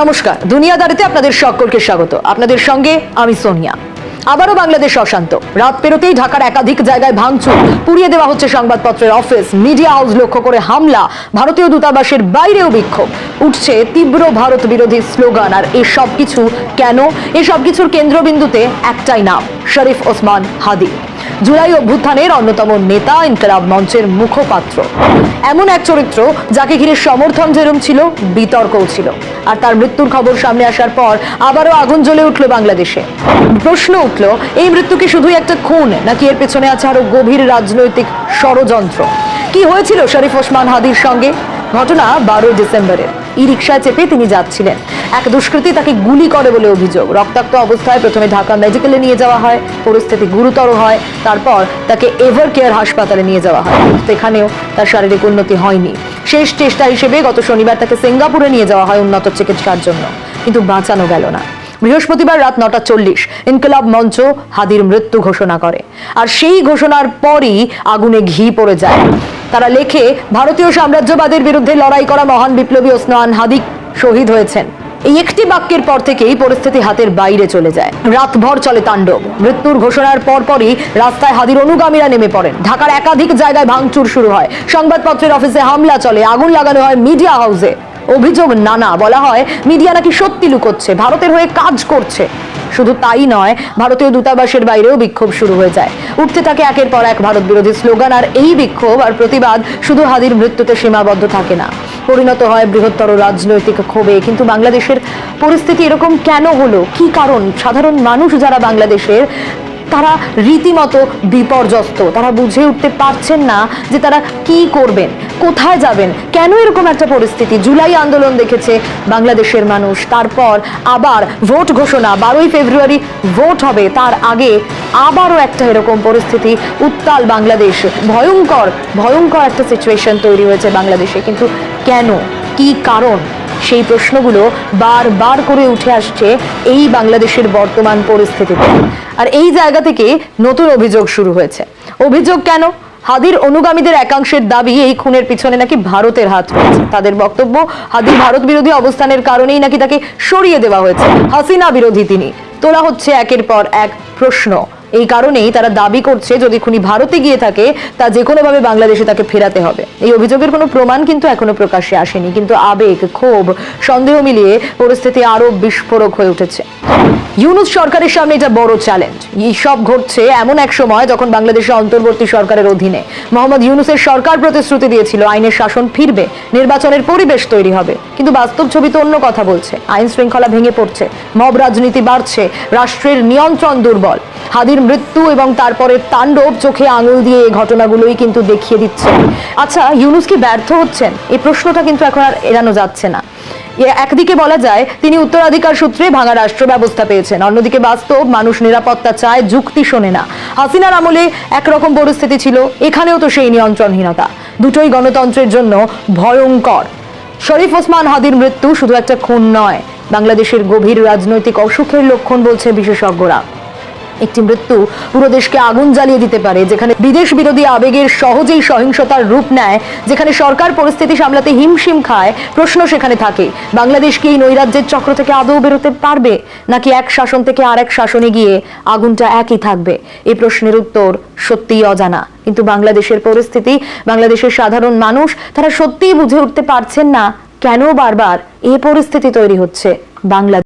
নমস্কার দুনিয়াদারিতে আপনাদের সকলকে স্বাগত। আপনাদের সঙ্গে আমি সোনিয়া। আবারও বাংলাদেশ অশান্ত। রাত পেরোতেই ঢাকার একাধিক জায়গায় ভাঙচুর। পুড়িয়ে দেওয়া হচ্ছে সংবাদপত্রের অফিস। মিডিয়া হাউস লক্ষ্য করে হামলা। ভারতীয় দূতাবাসের বাইরেও বিক্ষোভ। উঠছে তীব্র ভারত বিরোধী স্লোগান। আর এসব কিছু কেন? এসব কিছুর কেন্দ্রবিন্দুতে একটাই নাম, শরীফ ওসমান হাদি। জুলাই অভ্যুত্থানের অন্যতম নেতা ইনকলাব মঞ্চের মুখপাত্র। এমন এক চরিত্র যাকে ঘিরে সমর্থন যেরম ছিল, বিতর্কও ছিল। আর তার মৃত্যুর খবর সামনে আসার পর আবারও আগুন জ্বলে উঠল বাংলাদেশে। প্রশ্ন উঠল, এই মৃত্যু কি শুধুই একটা খুন, নাকি এর পেছনে আছে আরও গভীর রাজনৈতিক ষড়যন্ত্র? কি হয়েছিল শরীফ ওসমান হাদির সঙ্গে? ঘটনা বারোই ডিসেম্বরের। ই রিকশায় চেপে তিনি যাচ্ছিলেন। এক দুষ্কৃতী তাকে গুলি করে বলে অভিযোগ। রক্তাক্ত অবস্থায় প্রথমে ঢাকা মেডিকেলে নিয়ে যাওয়া হয়, পরিস্থিতি গুরুতর হয়, তারপর তাকে এভার কেয়ার হাসপাতালে নিয়ে যাওয়া হয়। সেখানেও তার শারীরিক উন্নতি হয়নি। শেষ চেষ্টা হিসেবে গত শনিবার তাকে সিঙ্গাপুরে নিয়ে যাওয়া হয় উন্নত চিকিৎসার জন্য। কিন্তু বাঁচানো গেল না। বৃহস্পতিবার রাত নটা চল্লিশ ইনকলাব মঞ্চ হাদির মৃত্যু ঘোষণা করে। আর সেই ঘোষণার পরই আগুনে ঘি পড়ে যায়। তারা লেখে, ভারতীয় সাম্রাজ্যবাদের বিরুদ্ধে লড়াই করা মহান বিপ্লবী ওসমান হাদি শহীদ হয়েছেন। এই একটি বাক্যের পর থেকেই পরিস্থিতি হাতের বাইরে চলে যায়। রাতভর চলে তাণ্ডব। মৃত্যুর ঘোষণার পরপরই রাস্তায় হাদির অনুগামীরা নেমে পড়েন। ঢাকার একাধিক জায়গায় ভাঙচুর শুরু হয়। সংবাদপত্রের অফিসে হামলা চলে। আগুন লাগানো হয় মিডিয়া হাউসে। অভিযোগ নানা, বলা হয় মিডিয়া নাকি সত্যি লুকোচ্ছে, ভারতের হয়ে কাজ করছে। শুধু তাই নয়, ভারতীয় দূতাবাসের বাইরেও বিক্ষোভ শুরু হয়ে যায়। উঠতে থাকে একের পর এক ভারত বিরোধী স্লোগান, আর এই বিক্ষোভ আর প্রতিবাদ শুধু হাদির মৃত্যুতে সীমাবদ্ধ থাকে না। পরিণত হয় বৃহত্তর রাজনৈতিক ক্ষোভে, কিন্তু বাংলাদেশের পরিস্থিতি এরকম কেন হলো? কি কারণ? সাধারণ মানুষ যারা বাংলাদেশের তারা রীতিমতো বিপর্যস্ত। তারা বুঝে উঠতে পারছেন না যে তারা কি করবেন, কোথায় যাবেন, কেন এরকম একটা পরিস্থিতি? জুলাই আন্দোলন দেখেছে বাংলাদেশের মানুষ। তারপর আবার ভোট ঘোষণা, বারোই ফেব্রুয়ারি ভোট হবে। তার আগে আবারও একটা এরকম পরিস্থিতি। উত্তাল বাংলাদেশ। ভয়ঙ্কর ভয়ঙ্কর একটা সিচুয়েশন তৈরি হয়েছে বাংলাদেশে। কিন্তু কেন? কি কারণ? সেই প্রশ্নগুলো বারবার করে উঠে আসছে এই বাংলাদেশের বর্তমান পরিস্থিতিতে। আর এই জায়গা থেকে নতুন অভিযোগ শুরু হয়েছে। অভিযোগ কেন? হাদির অনুগামীদের একাংশের দাবি এই খুনের পিছনে নাকি ভারতের হাত রয়েছে। তাদের বক্তব্য, হাদির ভারত বিরোধী অবস্থানের কারণেই নাকি তাকে সরিয়ে দেওয়া হয়েছে। হাসিনা বিরোধী তিনি। তোলা হচ্ছে একের পর এক প্রশ্ন। এই কারণেই তারা দাবি করছে যদি খুনি ভারতে গিয়ে থাকে, তা যে কোনোভাবে বাংলাদেশে তাকে ফেরাতে হবে। এই অভিযোগের কোনো প্রমাণ কিন্তু এখনও প্রকাশ্যে আসেনি, কিন্তু আবেগ, ক্ষোভ, সন্দেহ মিলিয়ে পরিস্থিতি আরও বিস্ফোরক হয়ে উঠেছে। ইউনুস সরকারের সামনে এটা বড় চ্যালেঞ্জ এই সব ঘটছে এমন এক সময় যখন বাংলাদেশে অন্তর্বর্তী সরকারের অধীনে মোহাম্মদ ইউনুসের সরকার প্রতিশ্রুতি দিয়েছিল, আইনের শাসন ফিরবে, নির্বাচনের পরিবেশ তৈরি হবে। কিন্তু বাস্তব ছবি তো অন্য কথা বলছে। আইন শৃঙ্খলা ভেঙে পড়ছে, মব রাজনীতি বাড়ছে, রাষ্ট্রের নিয়ন্ত্রণ দুর্বল। হাদির মৃত্যু এবং তারপরে তাণ্ডব চোখে আঙুল দিয়ে এই ঘটনাগুলোই কিন্তু দেখিয়ে দিচ্ছে। আচ্ছা ইউনুস কি ব্যর্থ হচ্ছেন? এই প্রশ্নটা কিন্তু এখন আর এড়ানো যাচ্ছে না। একদিকে বলা যায়, তিনি উত্তরাধিকার সূত্রে ভাঙা রাষ্ট্র ব্যবস্থা পেয়েছেন। অন্যদিকে বাস্তব, মানুষ নিরাপত্তা চায়, যুক্তি শোনে না। হাসিনার আমলে একরকম পরিস্থিতি ছিল, এখানেও তো সেই নিয়ন্ত্রণহীনতা। দুটোই গণতন্ত্রের জন্য ভয়ঙ্কর। শরীফ ওসমান হাদির মৃত্যু শুধু একটা খুন নয়, বাংলাদেশের গভীর রাজনৈতিক অসুখের লক্ষণ বলছে বিশেষজ্ঞরা। একটি মৃত্যু পুরো দেশকে আগুন জ্বালিয়ে দিতে পারে, যেখানে বিদেশ বিরোধী আবেগের সহজেই সহিংসতার রূপ নেয়, যেখানে সরকার পরিস্থিতি সামলাতে হিমশিম খায়, প্রশ্ন সেখানে থাকে, বাংলাদেশ কি এই নৈরাজ্যের চক্র থেকে আদৌ বেরোতে পারবে, নাকি এক শাসন থেকে আরেক শাসনে গিয়ে আগুনটা একই থাকবে? এই প্রশ্নের উত্তর সত্যিই অজানা। কিন্তু বাংলাদেশের পরিস্থিতি, বাংলাদেশের সাধারণ মানুষ, তারা সত্যিই বুঝে উঠতে পারছেন না কেন বারবার এই পরিস্থিতি তৈরি হচ্ছে বাংলা